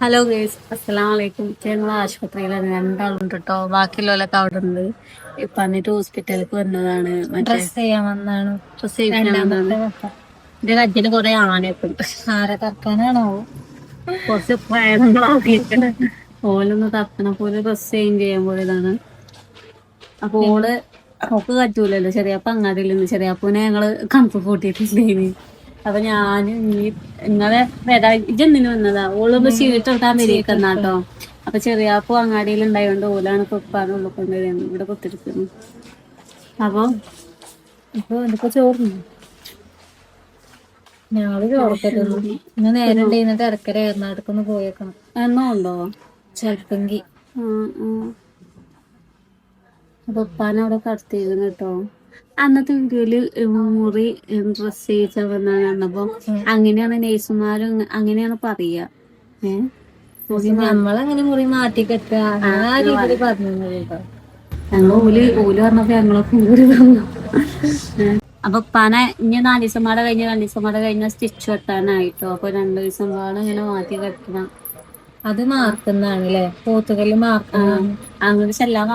Hello guys അസ്സലാം വലൈക്കും ഞങ്ങൾ ആശുപത്രിയിൽ രണ്ടാളുണ്ട് കേട്ടോ ബാക്കിയുള്ളവരൊക്കെ അവിടെ ഉണ്ട് ഇപ്പൊ എന്നിട്ട് ഹോസ്പിറ്റലിലേക്ക് വന്നതാണ്. ഡ്രസ് ചെയ്യാൻ വന്നാണ് ഡ്രസ് എന്റെ കജ്ജിന് കൊറേ ആനയൊക്കെ ഉണ്ട്. ആരെ കുറച്ച് ഓലൊന്ന് തപ്പണ പോലെ ഡ്രസ് ചേഞ്ച് ചെയ്യാൻ പോയതാണ്. അപ്പൊ ഓൾ ഒക്കെ കറ്റൂലല്ലോ ചെറിയപ്പ അങ്ങാടിയിൽ നിന്ന് ചെറിയപ്പൂനെ ഞങ്ങൾ കണക്ക് കൂട്ടിയിട്ടില്ലേന് അപ്പൊ ഞാൻ നിങ്ങളെ വരാ ഇജെന്തിനു വന്നതാ? ഓളൊന്ന് ഷീട്ട് ഇട്ടാൻ വരികന്നാട്ടോ അപ്പൊ ചെറിയാപ്പൂ അങ്ങാടിയിൽ ഉണ്ടായോണ്ട് ഓലാണ് കുപ്പാണ് ഉള്ളിൽ കൊണ്ടുവരുന്നത് ഇവിടെ കുത്തിരിക്കുന്നു. അപ്പൊ ഇപ്പൊ എന്തൊക്കെ ചോറുന്നു ഞങ്ങൾ ചോറക്കരുന്നു ഇന്ന് നേരം ഉണ്ടായിരുന്നിട്ട് ഇടക്കര എറണാടക്കൊന്ന് പോയേക്കണം. എന്നോ ഉണ്ടോ? ചെലപ്പെങ്കി. ആ, ആ. അപ്പൊ ഉപ്പാനവിടെ കടത്തിയിരുന്നു കേട്ടോ. അന്നത്തെ വീഡിയോയിൽ മുറി ഡ്രസ് ചെയ്യിച്ച വന്നാണ് കണ്ടപ്പോ അങ്ങനെയാണ് നേഴ്സുമാരും അങ്ങനെയാണ് പറയാ. ഏ? നമ്മളങ്ങനെ മുറി മാറ്റി കെട്ടുക ആ രീതിയിൽ പറഞ്ഞു കേട്ടോ. ഞങ്ങൾ ഓൽ ഓൽ പറഞ്ഞപ്പോ ഞങ്ങളൊക്കെ ഊര് തന്നു അപ്പൊ പന ഇനി നാല് ദിവസം പാടെ കഴിഞ്ഞ് രണ്ട് ദിവസം പാടെ കഴിഞ്ഞ സ്റ്റിച്ച് വെട്ടാനായിട്ടോ? അപ്പൊ രണ്ടു ദിവസം പാടെ ഇങ്ങനെ മാറ്റി കെട്ടണം. അത് മാർക്കുന്നാണ് അല്ലെ പോത്തുകൽ മാർക്കുന്ന അങ്ങോട്ട് ചെല്ലാൻ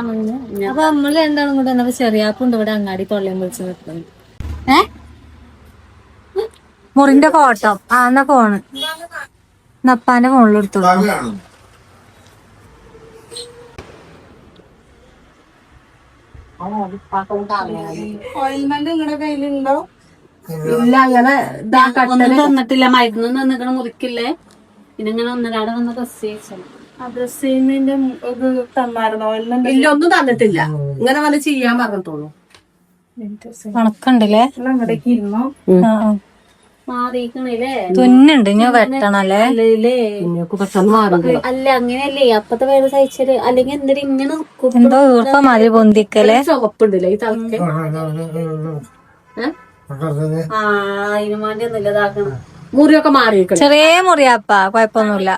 ഞാൻ അപ്പൊ നമ്മൾ രണ്ടാളും കൂടെ എന്നപ്പോ ചെറിയാപ്പുണ്ട് ഇവിടെ അങ്ങാടി തൊള്ളയും വിളിച്ച് നിൽക്കുന്നു. ഏ? മുറിന്റെ ഫോട്ടോ ആ എന്നാ ഫോണ് നപ്പാന്റെ ഫോണിലെടുത്തു ഇല്ല അങ്ങനെ തന്നിട്ടില്ല. മരുന്ന് തന്നിക്കണ മുറിക്കില്ലേ? പിന്നെ ഇങ്ങനെ ഒന്നരാടെ വന്ന് ഡ്രസ് ചെയ്യിച്ചു? ഇല്ല ഒന്നും തന്നിട്ടില്ല. ഇങ്ങനെ വല്ല ചെയ്യാൻ പറഞ്ഞിട്ടുള്ളൂ. മാറിയിക്കണില്ലേ തുന്നുണ്ട് ഞാൻ വെട്ടണല്ലേ? അല്ലേ അങ്ങനെയല്ലേ? അപ്പത്തെ വേറെ സഹിച്ചത്. അല്ലെങ്കിൽ എന്തിനാ ഇങ്ങനെ? എന്തോ ഈർപ്പ മാതിരി പൊന്തിക്കല്ലേ ചുവപ്പുണ്ടല്ലേ ഈ തലക്ക്? ആ അതിന് വേണ്ടി ഒന്നുമില്ല ഇതാക്കണം മുറിയൊക്കെ മാറിയിരിക്കണം ചെറിയ മുറിയാപ്പാ കൊഴപ്പൊന്നുമില്ല.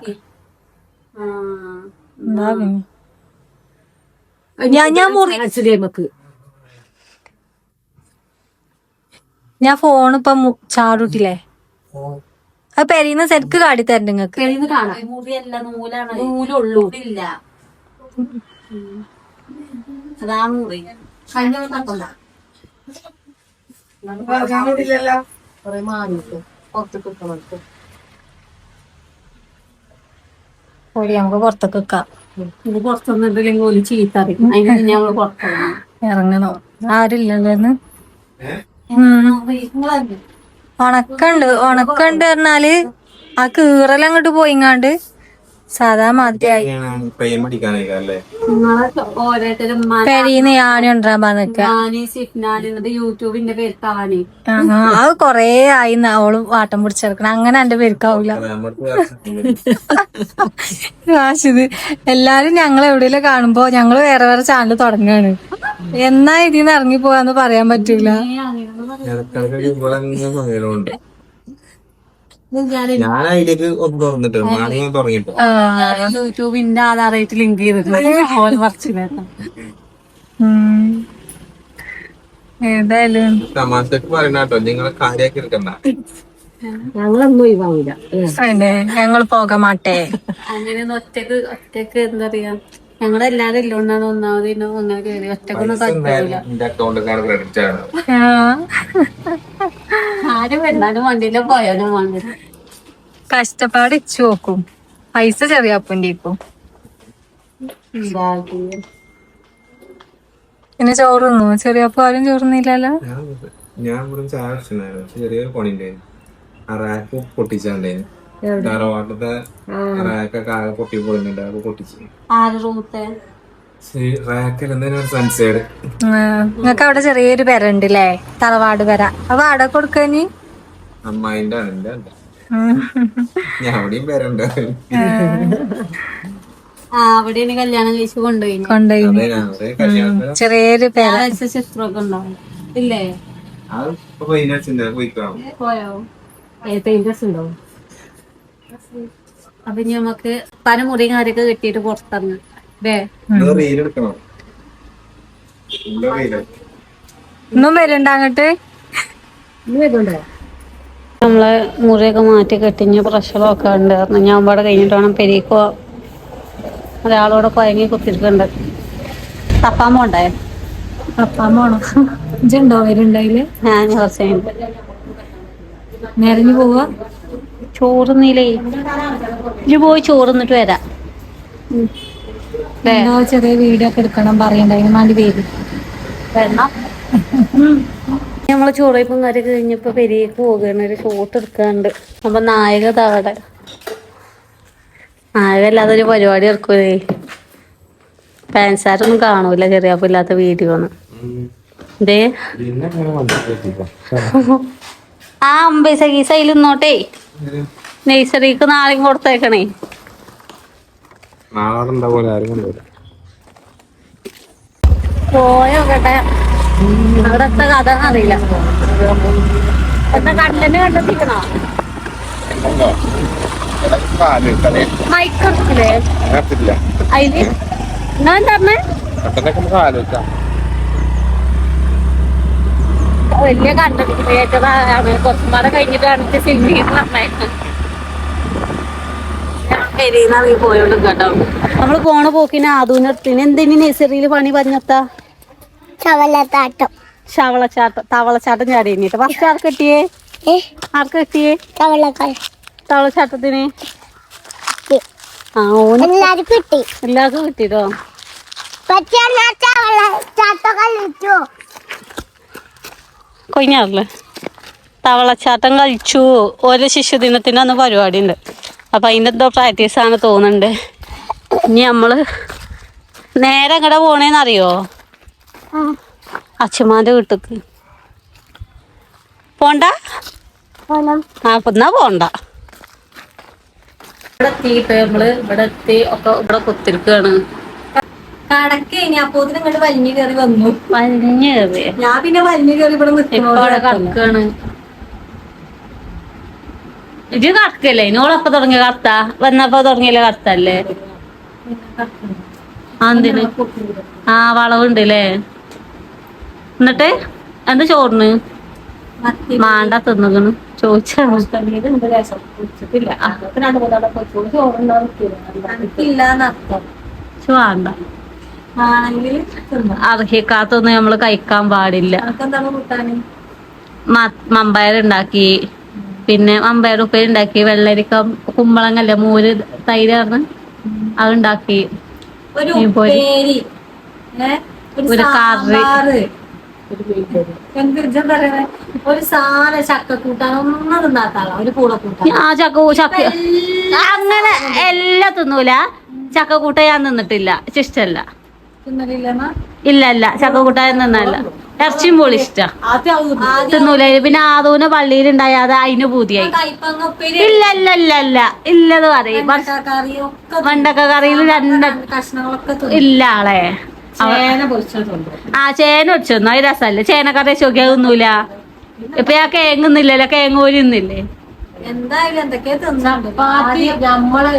ഞാൻ ഞാൻ മുറി നമുക്ക്. ഞാൻ ഫോൺ ഇപ്പൊ ചാടൂട്ടില്ലേ? അത് പെരീന്ന് ശരിക്ക് കാടി തരണ്ട് നിങ്ങക്ക് കഴിയുന്ന കാണാം മുറിയല്ല നൂലാണ്. നൂലുള്ളൂ. ഇല്ല അതാ മുറി. കഴിഞ്ഞ തപ്പണ്ട. കുറെ മാറിയിട്ട് പുറത്തേക്ക് കിട്ടണം പോയി നമുക്ക് പുറത്തേക്ക് വെക്കാം. ഇത് പുറത്തൊന്നില്ലെങ്കിൽ ഒരു ചീത്ത അറിയും. അതിന് ഞങ്ങൾ പുറത്തിറങ്ങണം ഇറങ്ങണോ. ആരില്ലല്ലോ ഇന്ന് ഉണക്കണ്ട്. ഉണക്കണ്ട് പറഞ്ഞാൽ ആ കീറലങ്ങോട്ട് പോയിങ്ങാണ്ട് സാധാ മാതിരിയായി പെരീന്ന് ഉണ്ടാൻ യൂട്യൂബിന്റെ പേര് താനി. അത് കൊറേ ആയി അവൾ വാട്ടം പിടിച്ചെടുക്കണം. അങ്ങനെ എന്റെ പേർക്കാവൂല ആശിത് എല്ലാരും ഞങ്ങൾ എവിടെയെങ്കിലും കാണുമ്പോ ഞങ്ങൾ വേറെ വേറെ ചാനൽ തുടങ്ങാണ്. എന്നാ ഇതിന്ന് ഇറങ്ങി പോവാന്ന് പറയാൻ പറ്റൂല ഇടക്കിടക്ക് ഇവിടെ ഇങ്ങനെ സമയമുണ്ട് ഞാൻ അതിലേക്ക് ഒന്ന് തുറന്നിട്ട് മാണിങ്ങനെ തുടങ്ങിട്ടോ ആ, യൂട്യൂബിന്റെ ആധാറായിട്ട് ലിങ്ക് ചെയ്തിട്ടുണ്ട്. ഏതായാലും തമാശക്ക് പറയണ കേട്ടോ നിങ്ങളെ കാര്യമാക്കി എടുക്കണ്ട. ഞങ്ങളൊന്നും ഒഴിവാങ്ങൂല അതെ ഞങ്ങൾ പോകാൻ മാട്ടെ. അങ്ങനെ ഒറ്റയ്ക്ക് ഒറ്റയ്ക്ക് എന്താ പറയാ? ഞങ്ങളെല്ലാരും ഇല്ലോണ്ടാണ് ഒന്നാമത് അങ്ങനെ കയറി ഒറ്റക്കൊന്നും കഴിക്കില്ല ക്രെഡിറ്റ് ആണ് ആരും വന്നാലും വണ്ടിയിലോ പോയാലും വണ്ടി കഷ്ടപ്പാട് ഇച്ചു നോക്കും. പൈസ ചെറിയ അപ്പന്റെ ഇപ്പം പിന്നെ ചോറുന്നു ചെറിയപ്പ ആരും ചോറുന്നില്ലല്ലോ? ഞാൻ ഞാൻ ഇവിടെ ചായ ചെറിയൊരു പണിണ്ടായിരുന്നു ആ റാക്ക് പൊട്ടിച്ചാണ്ടായിരുന്നു. തറവാട്ടത്തെ റാക്കൊക്കെ ആകെ പൊട്ടി പോയിട്ടുണ്ട്. പൊട്ടിച്ച്. നിങ്ങക്ക് അവിടെ ചെറിയൊരു പെര ഉണ്ടല്ലേ? തറവാട് പെര. അപ്പൊ അവിടെ കൊടുക്കനി അമ്മായിന്റെ അവിടെയും അവിടെയാണ് കല്യാണം കഴിച്ച് കൊണ്ടുപോയി. കൊണ്ടുപോയി. ചെറിയൊരു പെര. ചിത്രമൊക്കെ ഉണ്ടാവും ഇല്ലേ? പോയോ പെയിന്റേഴ്സ് ഉണ്ടോ അപ്പൊ ഇനി നമുക്ക് പല മുറിയും കാര്യമൊക്കെ കെട്ടിയിട്ട് പുറത്തിറങ്ങി. അല്ലേ? റീൽ എടുക്കണം? റീൽ ഇന്നും വരുന്നുണ്ട് അങ്ങോട്ട്? നമ്മളെ മുറിയൊക്കെ മാറ്റി കെട്ടിഞ്ഞ് പ്രഷറൊക്കെ ഉണ്ട്. കാരണം ഞാൻ ഇവിടെ കഴിഞ്ഞിട്ട് വേണം പെരീക്കോ ഒരാളോടെ കുഴങ്ങി കുത്തിരിക്കുന്നുണ്ട് തപ്പാൻ പോണ്ടേ? തപ്പാൻ പോണോ. ഇജുണ്ടോ വരുണ്ടായില്ലേ ഞാൻ കുറച്ച് കഴിഞ്ഞിട്ട്. നേരഞ്ഞു പോവാ? ചോറുന്നില്ലേ? ഇനി പോയി ചോറുന്നിട്ട് വരാം. ഞമ്മൾ ചെറിയ വീഡിയോ ഒക്കെ എടുക്കണം പറയണ്ടായിരുന്നു മാണ്ടി പേര് വരണം നമ്മൾ ചോറയപ്പം കറി കഴിഞ്ഞപ്പോ പെരിയേക്ക് പോകുകയാണ് ഒരു ഷോട്ട് എടുക്കാണ്ട്. അപ്പൊ നായക തവടെ നായക അല്ലാതെ ഒരു പരിപാടി ഇറക്കൂലേ ഫാൻസാരൊന്നും കാണൂല ചെറിയപ്പോ ഇല്ലാത്ത വീഡിയോ ഒന്നും വന്നിട്ട് ആ അമ്പൈസ ഗീസ അതിൽ നിന്നോട്ടേ. നഴ്സറിക്ക് നാളെയും കൊടുത്തേക്കണേ. പോയോക്കട്ടെ അവിടത്തെ കഥ അറിയില്ല എന്താ കണ്ടന്റ് കണ്ടെത്തിക്കണോ? മൈക്ക് എടുക്കില്ലേ അതിൽ. ഞാൻ പറഞ്ഞേ? വലിയ കണ്ടന്റ് ക്രിയേറ്ററാണ് കുറച്ചും പാടെ കഴിഞ്ഞിട്ട് എനിക്ക് സിനിമയിൽ പറഞ്ഞേക്കാം പോയോണ്ട് കേട്ടോ നമ്മൾ പോണ പോക്കിന് ആധുനത്തിന് എന്തിനു നഴ്സറിയിൽ പണി പറഞ്ഞത്താ? ചവലത്താട്ടം ശവളച്ചാട്ടം തവളച്ചാട്ടം ചാടി കഴിഞ്ഞിട്ട്. ഫസ്റ്റ് ആർക്ക് കിട്ടിയേ? ഏ? ആർക്ക് കിട്ടിയേ? തവളച്ചാട്ടത്തിന്? ആ ഓന് എല്ലാവർക്കും കിട്ടി. എല്ലാവർക്കും കിട്ടിട്ടോ പക്ഷേ കൊഞ്ഞാറില്ലേ തവളച്ചാട്ടം കളിച്ചു. ഒരു ശിശുദിനത്തിന്റെ അന്ന് പരിപാടി ഉണ്ട് അപ്പം അതിന്റെ എന്തോ പ്രാക്ടീസ് ആണ് തോന്നുന്നുണ്ട്. ഇനി നമ്മൾ നേരെ എങ്ങടെ പോണേന്നറിയോ? അച്ഛമാന്റെ വീട്ടിക്ക്. പോണ്ട? പോണം. ആ എന്നാ പോണ്ട. ഇവിടെ എത്തിയിട്ട് നമ്മൾ ഇവിടെ എത്തി ഒക്കെ ഇവിടെ കുത്തിരിക്കാണ്. കടക്ക് ഇനി അപ്പോ ഇങ്ങോട്ട് വലിഞ്ഞു കയറി വന്നു. വലിഞ്ഞു കയറി ഞാൻ പിന്നെ വലിഞ്ഞു കയറി ഇവിടെ നിൽക്കുന്നു ഇത് കറക്കല്ലേ? ഇനോളപ്പൊ തുടങ്ങിയ കറുത്ത? വന്നപ്പോ തുടങ്ങിയല്ലേ കറുത്തല്ലേ? ആ എന്തിന്? ആ വളവുണ്ട് അല്ലേ എന്നിട്ട് എന്ത് ചോറിന്? മാണ്ട തിന്നുകണ് ചോദിച്ചാണ് ഇല്ലാന്നർത്ഥം ചോ വേണ്ട. അർഹിക്കാത്തൊന്നും നമ്മൾ കഴിക്കാൻ പാടില്ല. മമ്പയറുണ്ടാക്കി കൂട്ടാന്? മമ്പയർ ഉണ്ടാക്കി പിന്നെ മമ്പയർ ഉപ്പേരി ഉണ്ടാക്കി വെള്ളരിക്ക കുമ്പളങ്ങല്ല മൂര് തൈര് ആർന്ന് അതുണ്ടാക്കി. ഒരു കറി. ഒരു സാധന ചക്ക കൂട്ടാൻ ഒന്നും തിന്നാത്ത ആളാ ഒരു പൂള കൂട്ടാൻ ആ ചക്ക ചക്ക. അങ്ങനെ എല്ലാം തിന്നൂല. ചക്ക കൂട്ട ഞാൻ തിന്നിട്ടില്ല. ഇഷ്ടല്ല ഇല്ല ഇല്ല. ചക്ക കൂട്ട ഞാൻ നിന്നല്ല ഇറച്ചിയും പോളി ഇഷ്ടൂല തിന്നൂല. പിന്നെ ആദൂന പള്ളിയിലുണ്ടായ അത് അതിന് പൂതിയായി. ഇല്ല ഇല്ല ഇല്ല ഇല്ല. ഇല്ലത് പറയും. വെണ്ടക്ക കറിയിൽ രണ്ട്. ഇല്ല ആളെ. ആ ചേന ഒടിച്ചൊന്നു അത് രസമല്ലേ? ചേനക്കറി ചോക്കിയാ തിന്നൂല. ഇപ്പൊ ഞാൻ കേങ്ങുന്നില്ലല്ലോ കേങ്ങ് പോലും ഇന്നില്ലേ എന്തായാലും എന്തൊക്കെയാ തിന്നുണ്ട്. നമ്മളെ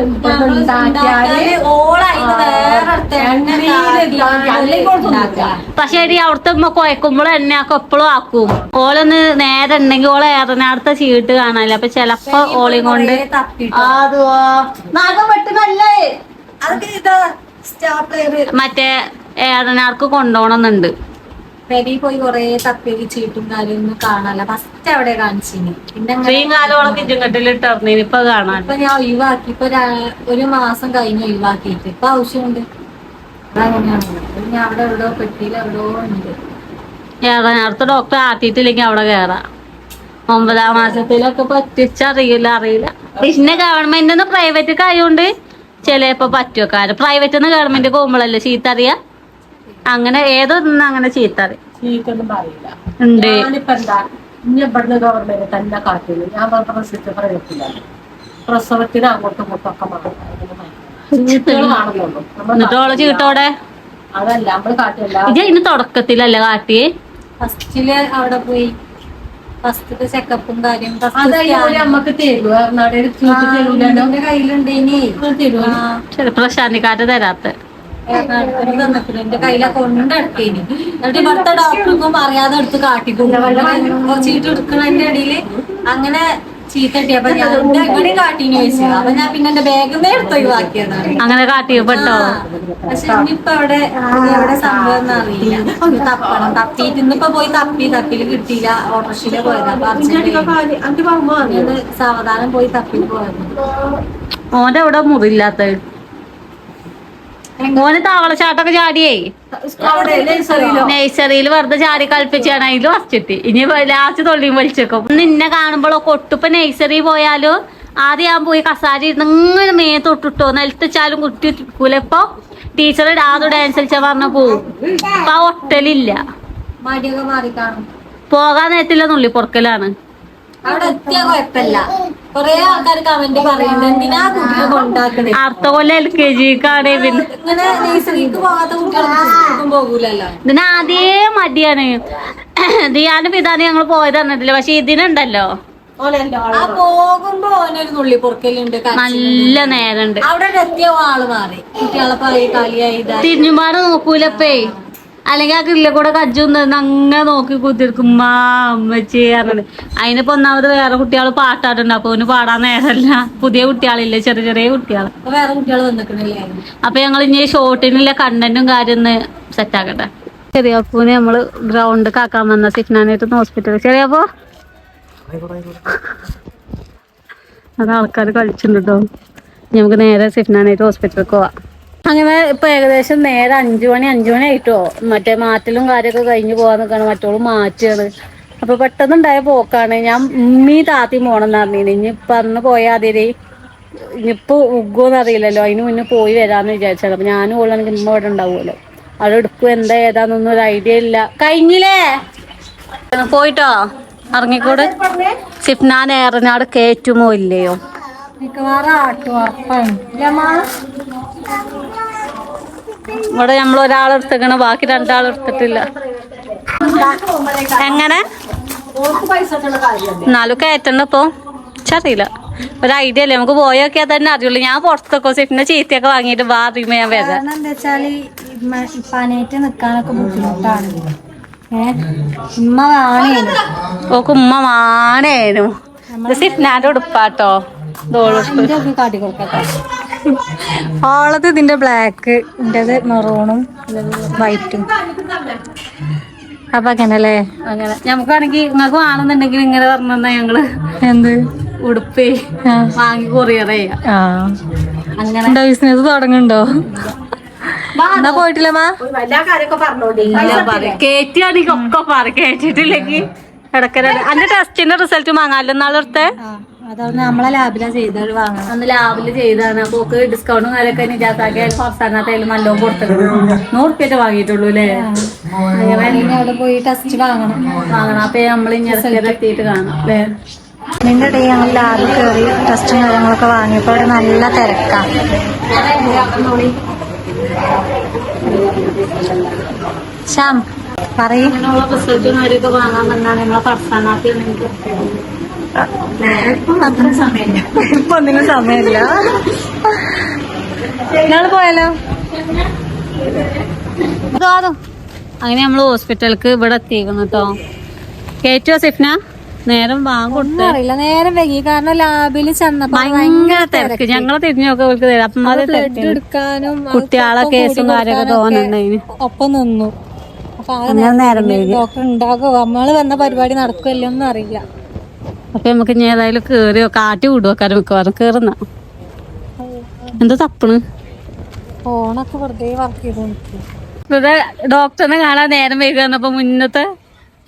പക്ഷെ എടി അവിടുത്തെ ഉമ്മ കുഴക്കുമ്പോൾ എന്നെ ഒക്കെ എപ്പോഴും ആക്കും. ഓലൊന്ന് നേരെ ഉണ്ടെങ്കിൽ ഓളെ ഏറനാടുത്ത ചീട്ട് കാണാനില്ല. അപ്പൊ ചെലപ്പോ ഓളെയും കൊണ്ട് മറ്റേ ഏറനാർക്ക് കൊണ്ടുപോകണമെന്നുണ്ട് പെരി പോയി കൊറേ തപ്പേരി ചീട്ടും കാര്യമൊന്നും കാണാല്ല ഫസ്റ്റ് അവിടെ കാണിച്ചിന്. പിന്നെ ഇപ്പൊ ഞാൻ ഒഴിവാക്കി. ഇപ്പൊ ഒരു മാസം കഴിഞ്ഞ് ഒഴിവാക്കിയിട്ട്. ഇപ്പൊ ആവശ്യമുണ്ട്. അതങ്ങനെയാണ് പിന്നെ അവിടെ എവിടെയോ പെട്ടിയിൽ എവിടെയോ ഉണ്ട്. ഏറനാടുത്ത ഡോക്ടർ ആട്ടിയിട്ടില്ലെങ്കിൽ അവിടെ കേറാം. ഒമ്പതാം മാസത്തിലൊക്കെ പറ്റിച്ചറിയില്ല അറിയില്ല. പിന്നെ ഗവൺമെന്റ് പ്രൈവറ്റ് ആയതുകൊണ്ട് ചിലപ്പോ പറ്റുമൊക്കെ പ്രൈവറ്റ് നിന്ന് ഗവൺമെന്റ് പോകുമ്പോഴല്ലേ ചീത്ത അറിയാ അങ്ങനെ ഏതോ നിന്ന് അങ്ങനെ ചീത്ത അറിയാം ചീത്തൊന്നും പറയില്ല. ഉണ്ട്. ഞാനിപ്പോ എന്താ ഇനി ഇവിടുന്ന് ഗവൺമെന്റ് തന്നെ ഞാൻ പറഞ്ഞ പ്രസവിച്ച പ്രയത്തില്ല പ്രസവത്തിന് അങ്ങോട്ടും ഇങ്ങോട്ടും ഒക്കെ മാറും. ചീട്ടുകൾ കാണുന്നുള്ളൂ നമ്മൾ എന്നിട്ട് ഓളെ ചീട്ടോടെ അതല്ല നമ്മൾ കാട്ടില്ല. ഇത് തുടക്കത്തിലല്ലേ കാട്ടിയേ? ഫസ്റ്റിൽ അവിടെ പോയി. ഫസ്റ്റത്തെ ചെക്കപ്പും കാര്യം അതല്ലേ നമ്മക്ക് തരൂ. എറണാടൊരു ചീട്ട് എന്റെ തന്നിട്ടില്ല കയ്യിലെ കൊണ്ടെടുക്കേനി എന്നിട്ട് ഇവിടുത്തെ ഡോക്ടർക്കും അറിയാതെ എടുത്ത് കാട്ടിക്കൊണ്ട് ചീട്ട് എടുക്കണതിന്റെ ഇടയിൽ അങ്ങനെ ചീത്തട്ടിയപ്പോ ഞാൻ കാട്ടിന് അപ്പൊ ഞാൻ പിന്നെ എന്റെ അങ്ങനെ കാട്ടിയപ്പെട്ടോ പക്ഷെ ഇനിയിപ്പൊ അവിടെ എവിടെ സംഭവം അറിയില്ല. ഒന്ന് തപ്പണം. തപ്പിയിട്ട് ഇന്നിപ്പോ പോയി തപ്പി. തപ്പിൽ കിട്ടിയില്ല. ഓട്ടോറിക്ഷയിൽ പോയതാ. അപ്പൊ സാവധാനം പോയി തപ്പി പോയത് ഓന്റെ അവിടെ മുറിയില്ലാത്ത ഓന് താവളച്ചാട്ടൊക്കെ ചാടിയേ. നേഴ്സറിയിൽ വെറുതെ ചാടി കളിപ്പിച്ചാണ് അതിൽ വസ്റ്റിട്ട് ഇനി ലാസ്റ്റ് തൊള്ളിയും വലിച്ചേക്കും. നിന്നെ കാണുമ്പോഴൊക്കെ ഒട്ടിപ്പോ നഴ്സറി പോയാലോ ആദ്യം ഞാൻ പോയി കസാരി ഇരുന്ന് ഇങ്ങനെ മേത്തൊട്ടിട്ടോ നിലത്തിച്ചാലും കുട്ടി ഇപ്പൊ ടീച്ചർ ഡാതു ഡാൻസ് കളിച്ചാ പറഞ്ഞ പോവും. ഇപ്പൊ ആ ഒട്ടലില്ല. പോകാൻ നേരത്തില്ല നുള്ളി പൊറക്കലാണ്. അവിടെ എത്തിയ കുഴപ്പമില്ല. കൊറേ ആൾക്കാർ കമന്റ് പറയുന്നുണ്ട്. എന്തിനാ കുട്ടിയെ കൊണ്ടാക്കണേ? അടുത്ത കൊല്ലം എൽ കെ ജിക്കാണ് ഇങ്ങനെ നഴ്സറിക്ക് പോകാത്ത പോകൂലല്ലോ. ഇതിന് ആദ്യേ മടിയാണ്. ദിയാനും പിതാനും ഞങ്ങൾ പോയത് തന്നിട്ടില്ല പക്ഷെ ഇതിനുണ്ടല്ലോ. ആ പോകുമ്പോ ഓനൊരു നുള്ളി പൊറുക്കലുണ്ട് നല്ല നേരണ്ട് അവിടെ എത്തിയ ആൾ മാറി. കുട്ടികളെ പറയും കളിയായി ഇതായി. തിരിഞ്ഞുപാട് നോക്കൂലപ്പേ. അല്ലെങ്കിൽ ആ കിള്ളിൽ കൂടെ കജ്ജു അങ്ങനെ നോക്കി കുത്തിരിക്കും മാ അമ്മച്ചി പറഞ്ഞത് അതിനിപ്പോ ഒന്നാമത് വേറെ കുട്ടികൾ പാട്ടാട്ടുണ്ട്. അപ്പൊ ഓന് പാടാൻ നേരല്ല. പുതിയ കുട്ടികളില്ലേ ചെറിയ ചെറിയ കുട്ടികൾ അപ്പൊ വേറെ കുട്ടികൾ അപ്പൊ ഞങ്ങൾ ഇനി ഷോർട്ടിനുള്ള കണ്ടന്റും കാര്യം ഒന്ന് സെറ്റ് ആക്കട്ടെ. ചെറിയപ്പൂനെ നമ്മൾ ഗ്രൗണ്ട് കാക്കാൻ വന്ന സിഫ്നാനായിട്ട് ഹോസ്പിറ്റലിൽ ചെറിയപ്പോ? അത് ആൾക്കാർ കളിച്ചിട്ടുണ്ട് കേട്ടോ ഇനി നമുക്ക് നേരെ സിഫ്നാനായിട്ട് ഹോസ്പിറ്റലിൽ പോവാം. അങ്ങനെ ഇപ്പൊ ഏകദേശം നേരെ അഞ്ചു മണി അഞ്ചു മണി ആയിട്ടോ. മറ്റേ മാറ്റലും കാര്യമൊക്കെ കഴിഞ്ഞു പോവാൻ നിൽക്കാണ് മറ്റോൾ മാറ്റുകയാണ് അപ്പൊ പെട്ടെന്നുണ്ടായ പോക്കാണ്. ഞാൻ ഉമ്മീ താത്തി പോണെന്ന് പറഞ്ഞിന്. ഇനി ഇപ്പൊ അന്ന് പോയാൽ അതിരി ഇനിയിപ്പോ ഉഗ്ഗോന്ന് അറിയില്ലല്ലോ. അതിന് മുന്നേ പോയി വരാന്ന് വിചാരിച്ചത് അപ്പൊ ഞാനും ഓളാണെങ്കിൽ ഉമ്മ ഇവിടെ ഉണ്ടാവുമല്ലോ. അവിടെ എടുക്കും. എന്താ ഏതാന്നൊന്നും ഒരു ഐഡിയ ഇല്ല. കഴിഞ്ഞില്ലേ? പോയിട്ടോ? ഇറങ്ങിക്കൂടെ. സിഫ്നാൻ ഏറനാട് കയറ്റുമോ ഇല്ലയോ? മിക്കവാറും ആട്ടു ഉറപ്പാണ് ഇവിടെ നമ്മൾ ഒരാളെടുത്തേക്കണ ബാക്കി രണ്ടാളെടുത്തിട്ടില്ല. എങ്ങനെ? എന്നാലും കയറ്റണ്ട ഇപ്പൊ. ചറിയില്ല ഒരു ഐഡിയ അല്ലേ? നമുക്ക് പോയൊക്കെയാ തന്നെ അറിയുള്ളൂ. ഞാൻ പുറത്തൊക്കെ സിഫിന്റെ ചീത്തയൊക്കെ വാങ്ങിയിട്ട് വാ അറിയുമ്പോ ഞാൻ വരാം എന്താ വെച്ചാൽ പനേറ്റ് നിക്കാനൊക്കെ ബുദ്ധിമുട്ടാണ്. ഉമ്മ വാണേനു. ഓക്ക് ഉമ്മ ഇത് സിഫ്നാന്റെ ഉടുപ്പാട്ടോ. ഓളത് ഇതിന്റെ ബ്ലാക്ക് ഇന്റേത് മെറൂണും വൈറ്റും അപ്പൊ അങ്ങനല്ലേ? അങ്ങനെ. നമുക്കാണെങ്കിൽ നിങ്ങൾക്ക് വേണമെന്നുണ്ടെങ്കിൽ ഇങ്ങനെ പറഞ്ഞാ ഞങ്ങൾ എന്ത്? ഉടുപ്പേ വാങ്ങി കൊറിയർ ചെയ്യാം. ആ. അങ്ങനെ. ബിസിനസ് തുടങ്ങുന്നുണ്ടോ? എന്നാ പോയിട്ടില്ല മാ കേറ്റിയാണെങ്കിൽ ഒക്കെ പറ. കേട്ടിട്ടില്ലെങ്കിൽ ഇടക്കര അന്റെ ടെസ്റ്റിന്റെ റിസൾട്ട് വാങ്ങാല്ലോ നാളത്തെ അതവിടെ നമ്മളെ ലാബിലാ ചെയ്തത് വാങ്ങണം അന്ന് ലാബിൽ ചെയ്താണ് അപ്പൊ ഓക്ക് ഡിസ്കൗണ്ടും കാര്യമൊക്കെ നിജാത്താക്കി അവസാനത്തായാലും നല്ലോണം കൊടുത്തിട്ടുണ്ട്. നൂറ് റുപ്യ വാങ്ങിയിട്ടുള്ളൂ അല്ലേ അങ്ങനെ ഇനി അവിടെ പോയി ടെസ്റ്റ് വാങ്ങണം. വാങ്ങണം. അപ്പൊ നമ്മൾ ഇനി ഇടയ്ക്ക് എത്തിയിട്ട് കാണാം. അല്ലേ? നിന്റെ ഇടയിൽ ഞങ്ങൾ ലാബിൽ കയറി ടെസ്റ്റും കാര്യങ്ങളൊക്കെ വാങ്ങിയപ്പോൾ അവിടെ നല്ല തിരക്കാണ് ശ്യാം പറയും. റിസൾട്ടും കാര്യമൊക്കെ വാങ്ങാൻ നമ്മളെ ഇപ്പൊ ഒന്നിനും സമയമില്ല. ഞങ്ങൾ പോയാലോ? അങ്ങനെ നമ്മൾ ഹോസ്പിറ്റലിക്ക് ഇവിടെ എത്തിയിരിക്കുന്നു കേട്ടോ. കേറ്റോ സിഫ്ന? നേരം വാങ്ങില്ല അറിയില്ല. നേരം വൈകി. കാരണം ലാബിൽ ചെന്നപ്പോ ഭയങ്കര തിരക്ക്. ഞങ്ങളെ തിരിഞ്ഞൊക്കെ അവർക്ക് തരാം അപ്പം അത് ബ്ലഡ് തിരക്ക് എടുക്കാനും കുട്ടികളെ കേസും കാര്യമൊക്കെ തോന്നുന്നുണ്ടായിന് ഒപ്പം നിന്നു. അപ്പൊ നേരം ഡോക്ടർ ഉണ്ടാകുമോ നമ്മൾ വന്ന പരിപാടി നടക്കുമല്ലോ ഒന്നും അറിയില്ല അപ്പൊ നമുക്ക് ഇനി ഏതായാലും കേറിയോ കാറ്റ് വിടുവോ മിക്കവാറും കേറുന്ന. എന്താ തപ്പണ്? ഫോണൊക്കെ വെറുതെ വർക്ക് ചെയ്ത് ഡോക്ടറിനെ കാണാൻ നേരം വൈകി വന്നപ്പോ മുന്നത്തെ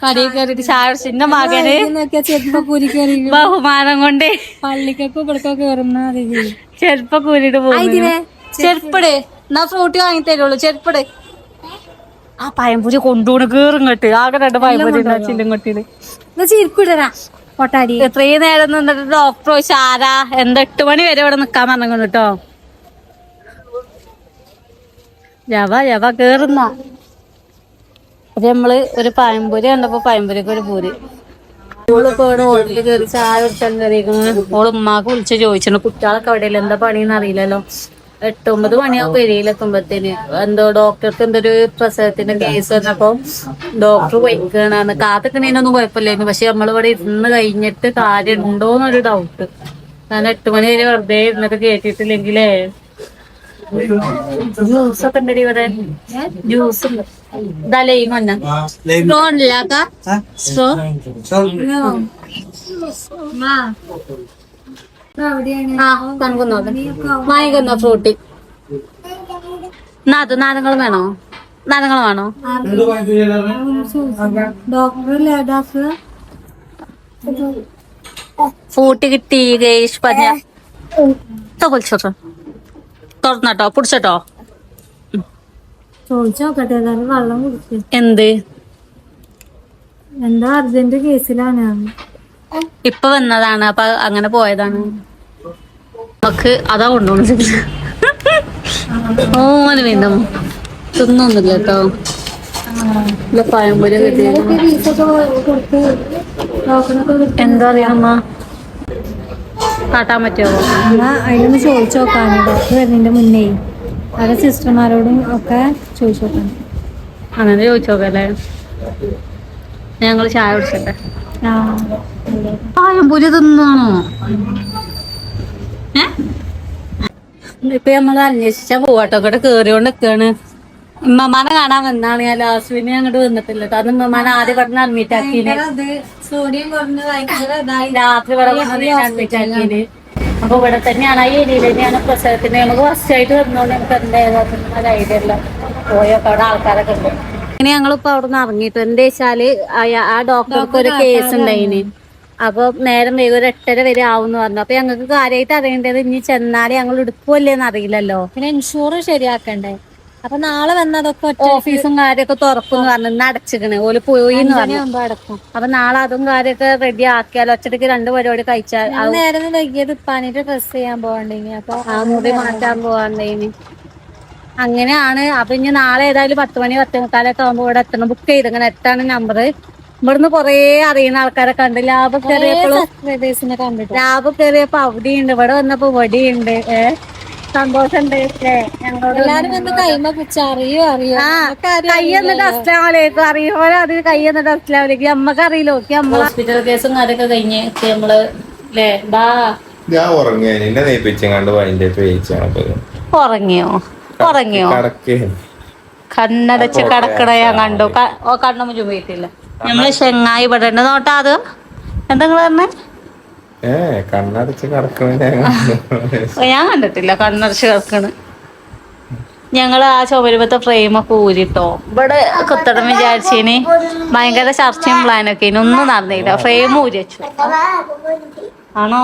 കടയിൽ കയറിയിട്ട് ചായ മകന് ബഹുമാനം കൊണ്ട്. പള്ളിക്കൊക്കെ ഇവിടൊക്കെ ചെരുപ്പ പോകുന്നു ചെരുപ്പട്. എന്നാ ഫ്രൂട്ടി വാങ്ങി തരുള്ളൂ ചെരുപ്പട്. ആ പയംപൂരി കൊണ്ടുപോണ് കേറും ഇങ്ങോട്ട്. ആകെ രണ്ട് പയംപൂരി ചില്ലും കൊട്ടിയത് ചെരുപ്പിടരാ പൊട്ടാടി. എത്രയും നേരം നിന്നിട്ട് ഡോക്ടർ ആരാ? എന്താ എട്ട് മണി വരെ ഇവിടെ നിക്കാൻ പറഞ്ഞു കേട്ടോ ജവ ജവ കേറുന്ന? അത് നമ്മൾ ഒരു പഴംപൊരി കണ്ടപ്പോ പഴംപൊരിക്ക് ഒരു പൂരി. ഓളിപ്പോ ഇവിടെ ചായ ഉമ്മാക്ക് വിളിച്ച് ചോദിച്ചിട്ടുണ്ട് കുട്ടികളൊക്കെ അവിടെ എന്താ പണിന്ന് അറിയില്ലല്ലോ എട്ട് ഒമ്പത് മണിയാവും പെരിയിലെത്തുമ്പത്തേന്. എന്തോ ഡോക്ടർക്ക് എന്തൊരു പ്രസവത്തിന്റെ കേസ് വന്നപ്പോ ഡോക്ടർ പോയിക്കാണ് കാത്തിക്കണേനൊന്നും കുഴപ്പമില്ലായിരുന്നു. പക്ഷെ നമ്മളിവിടെ ഇരുന്ന് കഴിഞ്ഞിട്ട് കാര്യം ഉണ്ടോന്നൊരു ഡൗട്ട് ഞാൻ എട്ട് മണി വരെ വെറുതെ ഇരുന്നൊക്കെ കേട്ടിട്ടില്ലെങ്കിലേ. ജ്യൂസ് ഒക്കെ ഉണ്ടടി ഇവിടെ. ജ്യൂസ് ഉണ്ട്. സ്ട്രോ ഉണ്ടല്ല സ്ട്രോ ആ വാങ്ങിക്കുന്നോ ഫ്രൂട്ടി? നാത്ത് നാരങ്ങൾ വേണോ? നാരങ്ങൾ വേണോ? ഫ്രൂട്ടി കിട്ടി ഗേഷ് പറഞ്ഞ തൊളിച്ചോട്ടോ തുറന്നട്ടോ പുടിച്ചോ ചോദിച്ചോക്കട്ടെ ഏതായാലും വെള്ളം കുടിച്ചു എന്ത്? എന്താ അർജന്റ് കേസിലാണ്. ഇപ്പൊ വന്നതാണ് അപ്പൊ അങ്ങനെ പോയതാണ്. നമുക്ക് അതാ കൊണ്ടുപോകുന്നത്. ഓന് വീണ്ടും തിന്നൊന്നുമില്ല കേട്ടോ. പഴംപൊരി എന്താ അമ്മ? കാട്ടാൻ പറ്റുമോ? എന്നാ അതിലൊന്ന് ചോദിച്ചു നോക്കാണ്. ഡോക്ടർ വരുന്നതിന്റെ മുന്നേ അവരെ സിസ്റ്റർമാരോടും ഒക്കെ ചോദിച്ചു നോക്കണം. അങ്ങനെ ചോദിച്ചോക്കല്ലേ ഞങ്ങൾ ചായ കുടിച്ചല്ലേ പായംപൊരി തിന്നാണോ? ഇപ്പൊ നമ്മൾ അന്വേഷിച്ചാ പോവാട്ടോ. ഇവിടെ കേറിയോണ്ട് നിക്കാണ്. ഉമ്മമാനെ കാണാൻ വന്നാണ്. ഞാൻ ലാസ്റ്റ് പിന്നെ അങ്ങോട്ട് വന്നിട്ടില്ല കേട്ടോ അത് ഉമ്മമാനെ ആദ്യം പറഞ്ഞ അഡ്മിറ്റ് ആക്കിന്. രാത്രി അഡ്മിറ്റ് ആക്കിന്. അപ്പൊ ഇവിടെ തന്നെയാണ്. ആ ഏരിയയിൽ തന്നെയാണ് പ്രസവത്തിന്. നമുക്ക് ഫസ്റ്റ് ആയിട്ട് വന്നോണ്ട് നമുക്ക് എന്തായാലും ഐഡിയ ഇല്ല പോയൊക്കെ അവിടെ ആൾക്കാരൊക്കെ ഉണ്ട്. ഇനി ഞങ്ങളിപ്പോ അവിടെ നിന്ന് ഇറങ്ങിയിട്ട് എന്താ വെച്ചാൽ ആ ഡോക്ടർക്ക് ഒരു കേസ് ഉണ്ടായിന്. അപ്പൊ നേരം വൈകി ഒരു എട്ടര വരെ ആവും പറഞ്ഞു. അപ്പൊ ഞങ്ങൾക്ക് കാര്യമായിട്ട് അറിയേണ്ടത് ഇനി ചെന്നാലേ ഞങ്ങൾ എടുക്കുമല്ലേന്ന് അറിയില്ലല്ലോ. പിന്നെ ഇൻഷൂർ ശരിയാക്കണ്ടേ? അപ്പൊ നാളെ വന്നതൊക്കെ ഓഫീസും കാര്യമൊക്കെ തുറക്കും പറഞ്ഞു. ഇന്ന് അടച്ചിക്കണ് ഓൽ പോയി എന്ന് പറഞ്ഞു. അപ്പൊ നാളെ അതും കാര്യമൊക്കെ റെഡി ആക്കിയാലോ? ഒച്ചടിക്ക് രണ്ട് പരിപാടി കഴിച്ചാൽ നേരം വൈകിയത് ഇപ്പാനിട്ട് ഡ്രസ് ചെയ്യാൻ പോകണ്ടെങ്കിൽ അപ്പൊ ആ മുടി മാറ്റാൻ പോവാണ്ടേന് അങ്ങനെയാണ്. അപ്പൊ ഇനി നാളെ ഏതായാലും പത്ത് മണി പത്ത് മുക്കാലൊക്കെ ആകുമ്പോ ഇവിടെ എത്തണം. ബുക്ക് ചെയ്തിങ്ങനെ എത്താണ് നമ്പർ ഇവിടുന്ന് കൊറേ അറിയുന്ന ആൾക്കാരെ കണ്ട്. ലാഭം കയറിയപ്പോഴും ലാഭം കയറിയപ്പോ അവിടെയുണ്ട്. ഇവിടെ വന്നപ്പോ വടിയുണ്ട് സന്തോഷം എല്ലാരും വന്ന് കൈമ അറിയോ അറിയോ? ആ കൈ എന്നിട്ട് അസ്ലാമലേക്കും അറിയുമ്പോൾ അത് കൈ എന്നിട്ട് അസ്ലാമലേക്ക് അമ്മയ്ക്ക് അറിയില്ല? അമ്മ ഹോസ്പിറ്റൽ കേസും കാര്യമൊക്കെ കഴിഞ്ഞ് നമ്മൾ അല്ലേ ബാ. ഞാൻ ഉറങ്ങിയ എന്നെ ഉറങ്ങിയോ? ഉറങ്ങിയോ? കടക്കേ കണ്ണടച്ച് കിടക്കണ ഞാൻ കണ്ടു. ഓ കണ്ണും ചുമയിട്ടില്ല. നമ്മൾ ചെങ്ങായി ഇവിടെ ഉണ്ട് നോട്ടാ അത്. എന്താ നിങ്ങൾ പറഞ്ഞേ? കണ്ണടച്ച് കടക്കണ ഞാൻ കണ്ടിട്ടില്ല കണ്ണടച്ച് കിടക്കണ്. ഞങ്ങൾ ആ ചുമരുമ്പത്തെ ഫ്രെയിമൊക്കെ ഊരിട്ടോ. ഇവിടെ കുത്തണം വിചാരിച്ചിന്. ഭയങ്കര ചർച്ചയും പ്ലാനൊക്കെ ഇനി ഒന്നും നടന്നില്ല. ഫ്രെയിം ഊരി വെച്ചു. ആണോ?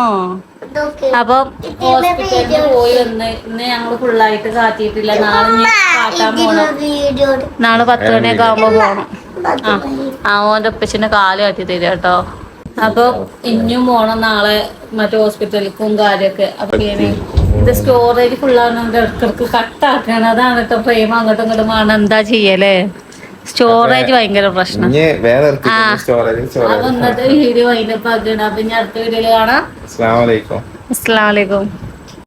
അപ്പൊ ഹോസ്പിറ്റലിൽ പോയി വന്ന് ഇന്ന് ഞങ്ങൾ ഫുള്ളായിട്ട് കാത്തിയിട്ടില്ല. നാളെ കാട്ടാൻ പോണം. വീഡിയോ നാളെ പത്ത് മണിയൊക്കെ ആകുമ്പോ പോണം. ആ ആ ഓന്റെ ഒപ്പച്ചിന്റെ കാൽ കാട്ടി തരിക കേട്ടോ. അപ്പൊ ഇനിയും പോണം നാളെ മറ്റേ ഹോസ്പിറ്റലിലേക്കും കാര്യമൊക്കെ. അപ്പൊ ഇത് സ്റ്റോറേജ് ഫുള്ളാണ് ഇടക്കിടക്ക് കട്ടാക്കണം അതാണ് കേട്ടോ പ്രേമ. അങ്ങോട്ടും ഇങ്ങോട്ടും വേണം എന്താ ചെയ്യലേ? സ്റ്റോറേജ് ഭയങ്കര പ്രശ്നം. വീഡിയോ അതിന്റെ അപ്പൊ അടുത്ത വീഡിയോയിൽ കാണാം. അസ്സലാമലൈക്കും